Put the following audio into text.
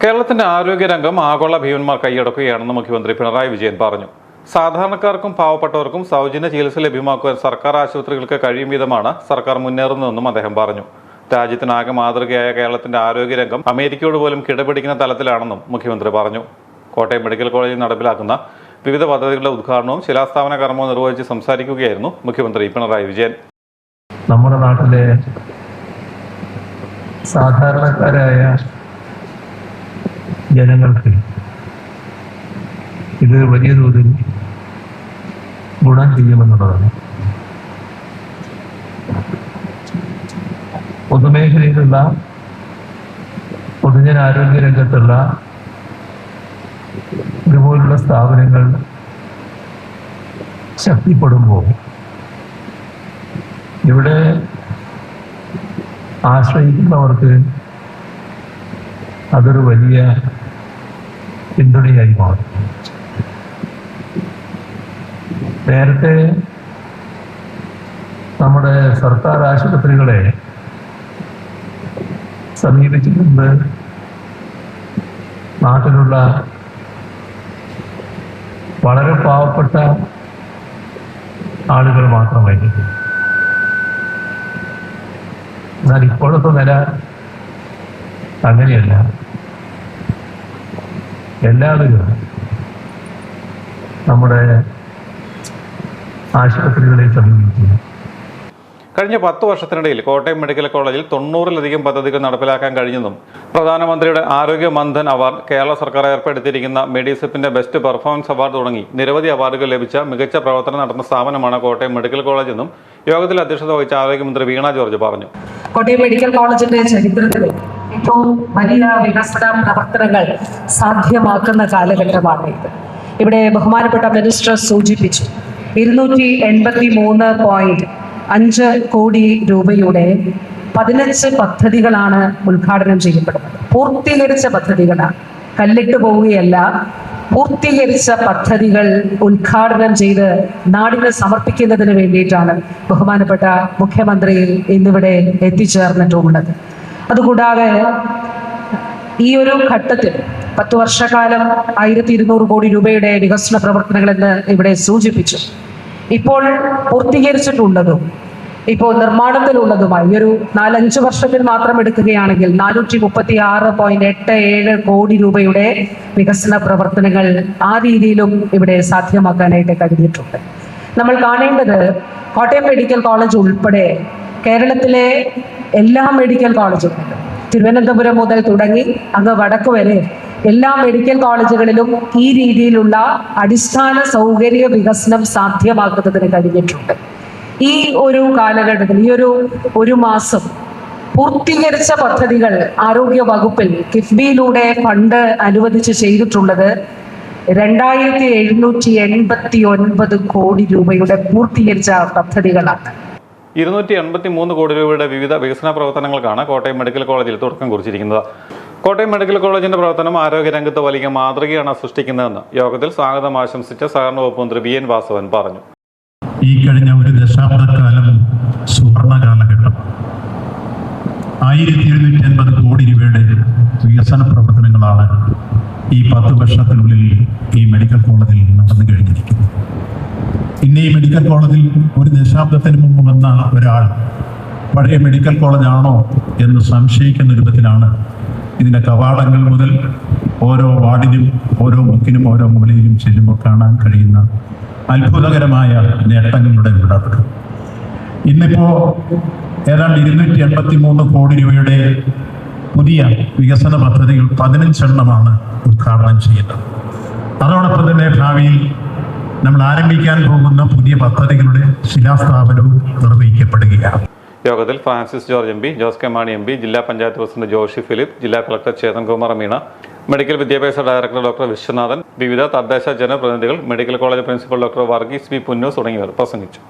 കേരളത്തിന്റെ ആരോഗ്യരംഗം ആഗോള ഭീമന്മാർ കൈയടക്കുകയാണെന്ന് മുഖ്യമന്ത്രി പിണറായി വിജയൻ പറഞ്ഞു. സാധാരണക്കാർക്കും പാവപ്പെട്ടവർക്കും സൗജന്യ ചികിത്സ ലഭ്യമാക്കുവാൻ സർക്കാർ ആശുപത്രികൾക്ക് കഴിയും വിധമാണ് സർക്കാർ മുന്നേറുന്നതെന്നും അദ്ദേഹം പറഞ്ഞു. രാജ്യത്തിനാകെ മാതൃകയായ കേരളത്തിന്റെ ആരോഗ്യരംഗം അമേരിക്കയോട് പോലും കിടപിടിക്കുന്ന തലത്തിലാണെന്നും മുഖ്യമന്ത്രി പറഞ്ഞു. കോട്ടയം മെഡിക്കൽ കോളേജിൽ നടപ്പിലാക്കുന്ന വിവിധ പദ്ധതികളുടെ ഉദ്ഘാടനവും ശിലാസ്ഥാപന കർമ്മവും നിർവഹിച്ച് സംസാരിക്കുകയായിരുന്നു മുഖ്യമന്ത്രി പിണറായി വിജയൻ. നമ്മുടെ നാട്ടിലെ സാധാരണക്കാരായ ജനങ്ങൾക്ക് ഇത് വലിയ തോതിൽ ഗുണം ചെയ്യുമെന്നുള്ളതാണ്. പൊതുമേഖലയിലുള്ള പൊതുജനാരോഗ്യ രംഗത്തുള്ള ഇതുപോലുള്ള സ്ഥാപനങ്ങൾ ശക്തിപ്പെടുമ്പോൾ ഇവിടെ ആശ്രയിക്കുന്നവർക്ക് അതൊരു വലിയ പിന്തുണയായി മാറും. നേരത്തെ നമ്മുടെ സർക്കാർ ആശുപത്രികളെ സമീപിച്ചിട്ടുണ്ട്. നാട്ടിലുള്ള വളരെ പാവപ്പെട്ട ആളുകൾ മാത്രമായിരിക്കും. എന്നാൽ ഇപ്പോഴത്തെ നില അങ്ങനെയല്ല. എല്ലാവരും നമ്മുടെ ആശുപത്രികളെ സമീപിക്കുക കഴിഞ്ഞ പത്ത് വർഷത്തിനിടയിൽ കോട്ടയം മെഡിക്കൽ കോളേജിൽ തൊണ്ണൂറിലധികം പദ്ധതികൾ നടപ്പിലാക്കാൻ കഴിഞ്ഞെന്നും പ്രധാനമന്ത്രിയുടെ ആരോഗ്യ മന്ധൻ അവാർഡ് കേരള സർക്കാർ ഏർപ്പെടുത്തിയിരിക്കുന്ന മെഡിസിപ്പിന്റെ ബെസ്റ്റ് പെർഫോമൻസ് അവാർഡ് തുടങ്ങി. നിരവധി അവാർഡുകൾ ലഭിച്ച മികച്ച പ്രവർത്തനം നടന്ന സ്ഥാപനമാണ് കോട്ടയം മെഡിക്കൽ കോളേജ് എന്നും യോഗത്തിൽ അധ്യക്ഷത വഹിച്ച ആരോഗ്യമന്ത്രി വീണ ജോർജ് പറഞ്ഞു. കോട്ടയം മെഡിക്കൽ കോളേജിന്റെ ചരിത്രത്തിൽ ഏറ്റവും വലിയ വികസന പ്രവർത്തനങ്ങൾ സാധ്യമാക്കുന്ന കാലഘട്ടമാണ് ഇത്. ഇവിടെ ബഹുമാനപ്പെട്ട മിനിസ്റ്റർ സൂചിപ്പിച്ചു ഇരുന്നൂറ്റി എൺപത്തി മൂന്ന് പോയിന്റ് അഞ്ച് കോടി രൂപയുടെ പതിനഞ്ച് പദ്ധതികളാണ് ഉദ്ഘാടനം ചെയ്യപ്പെടുന്നത്. പൂർത്തീകരിച്ച പദ്ധതികളാണ്. കല്ലിട്ട് പോവുകയല്ല പൂർത്തീകരിച്ച പദ്ധതികൾ ഉദ്ഘാടനം ചെയ്ത് നാടിന് സമർപ്പിക്കുന്നതിന് വേണ്ടിയിട്ടാണ് ബഹുമാനപ്പെട്ട മുഖ്യമന്ത്രി ഇന്നിവിടെ എത്തിച്ചേർന്നിട്ടുള്ളത്. അതുകൂടാതെ ഈ ഒരു ഘട്ടത്തിൽ പത്ത് വർഷക്കാലം ആയിരത്തി ഇരുന്നൂറ് കോടി രൂപയുടെ വികസന പ്രവർത്തനങ്ങൾ എന്ന് ഇവിടെ സൂചിപ്പിച്ചു. ഇപ്പോൾ പൂർത്തീകരിച്ചിട്ടുള്ളതും ഇപ്പോൾ നിർമ്മാണത്തിലുള്ളതുമായി ഒരു നാലഞ്ച് വർഷത്തിൽ മാത്രം എടുക്കുകയാണെങ്കിൽ നാനൂറ്റി മുപ്പത്തി ആറ് പോയിന്റ് എട്ട് ഏഴ് കോടി രൂപയുടെ വികസന പ്രവർത്തനങ്ങൾ ആ രീതിയിലും ഇവിടെ സാധ്യമാക്കാനായിട്ട് കഴിഞ്ഞിട്ടുണ്ട്. നമ്മൾ കാണേണ്ടത് കോട്ടയം മെഡിക്കൽ കോളേജ് ഉൾപ്പെടെ കേരളത്തിലെ എല്ലാ മെഡിക്കൽ കോളേജുകളിലും തിരുവനന്തപുരം മുതൽ തുടങ്ങി അങ്ങ് വടക്ക് വരെ എല്ലാ മെഡിക്കൽ കോളേജുകളിലും ഈ രീതിയിലുള്ള അടിസ്ഥാന സൗകര്യ വികസനം സാധ്യമാക്കുന്നതിന് കഴിഞ്ഞിട്ടുണ്ട്. ഈ ഒരു കാലഘട്ടത്തിൽ ഈ ഒരു ഒരു മാസം പൂർത്തീകരിച്ച പദ്ധതികൾ ആരോഗ്യ വകുപ്പിൽ കിഫ്ബിയിലൂടെ ഫണ്ട് അനുവദിച്ച് ചെയ്തിട്ടുള്ളത് രണ്ടായിരത്തി എഴുന്നൂറ്റി എൺപത്തി ഒൻപത് കോടി രൂപയുടെ പൂർത്തീകരിച്ച പദ്ധതികളാണ്. ഇരുന്നൂറ്റി എൺപത്തി മൂന്ന് കോടി രൂപയുടെ വിവിധ വികസന പ്രവർത്തനങ്ങൾക്കാണ് കോട്ടയം മെഡിക്കൽ കോളേജിൽ തുടക്കം കുറിച്ചിരിക്കുന്നത്. കോട്ടയം മെഡിക്കൽ കോളേജിന്റെ പ്രവർത്തനം ആരോഗ്യരംഗത്ത് വലിയ മാതൃകയാണ് സൃഷ്ടിക്കുന്നതെന്ന് യോഗത്തിൽ സ്വാഗതം ആശംസിച്ച സഹകരണ വകുപ്പ് മന്ത്രി വി എൻ വാസവൻ പറഞ്ഞു. ഈ കഴിഞ്ഞ ഒരു ദശാബ്ദക്കാലം സുവർണ കാലഘട്ടം ആയിരത്തി എഴുന്നൂറ്റി കോടി രൂപയുടെ വികസന പ്രവർത്തനങ്ങളാണ് ഈ പത്ത് വർഷത്തിനുള്ളിൽ ഈ മെഡിക്കൽ കോളേജിൽ നടന്നു കഴിഞ്ഞിരിക്കുന്നത്. ഇന്ന് ഈ മെഡിക്കൽ കോളേജിൽ ഒരു ദശാബ്ദത്തിന് മുമ്പ് വന്ന ഒരാൾ പഴയ മെഡിക്കൽ കോളേജാണോ എന്ന് സംശയിക്കുന്ന രൂപത്തിലാണ്. ഇതിന്റെ കവാടങ്ങൾ മുതൽ ഓരോ വാർഡിനും ഓരോ മുക്കിനും ഓരോ മൂലയിലും ചെല്ലുമ്പോൾ കാണാൻ കഴിയുന്ന അത്ഭുതകരമായ നേട്ടങ്ങളുടെ വിടവ് ഇന്നിപ്പോൾ ഏതാണ്ട് ഇരുന്നൂറ്റി എൺപത്തി മൂന്ന് കോടി രൂപയുടെ പുതിയ വികസന പദ്ധതികൾ പതിനഞ്ചെണ്ണമാണ് ഉദ്ഘാടനം ചെയ്യുന്നത്. അതോടൊപ്പം തന്നെ ഭാവിയിൽ നമ്മൾ ആരംഭിക്കാൻ പോകുന്ന പുതിയ പദ്ധതികളുടെ ശിലാസ്ഥാപനവും നിർവഹിക്കപ്പെടുകയാണ്. യോഗത്തിൽ Francis George M P Jose K Mani M P ജില്ലാ പഞ്ചായത്ത് പ്രസിഡന്റ് ജോഷി ഫിലിപ്പ് ജില്ലാ കളക്ടർ ചേതൻകുമാർ മീണ മെഡിക്കൽ വിദ്യാഭ്യാസ ഡയറക്ടർ ഡോക്ടർ വിശ്വനാഥൻ വിവിധ തദ്ദേശ ജനപ്രതിനിധികൾ medical college principal doctor Varghese B Punnoose തുടങ്ങിയവർ പ്രസംഗിച്ചു.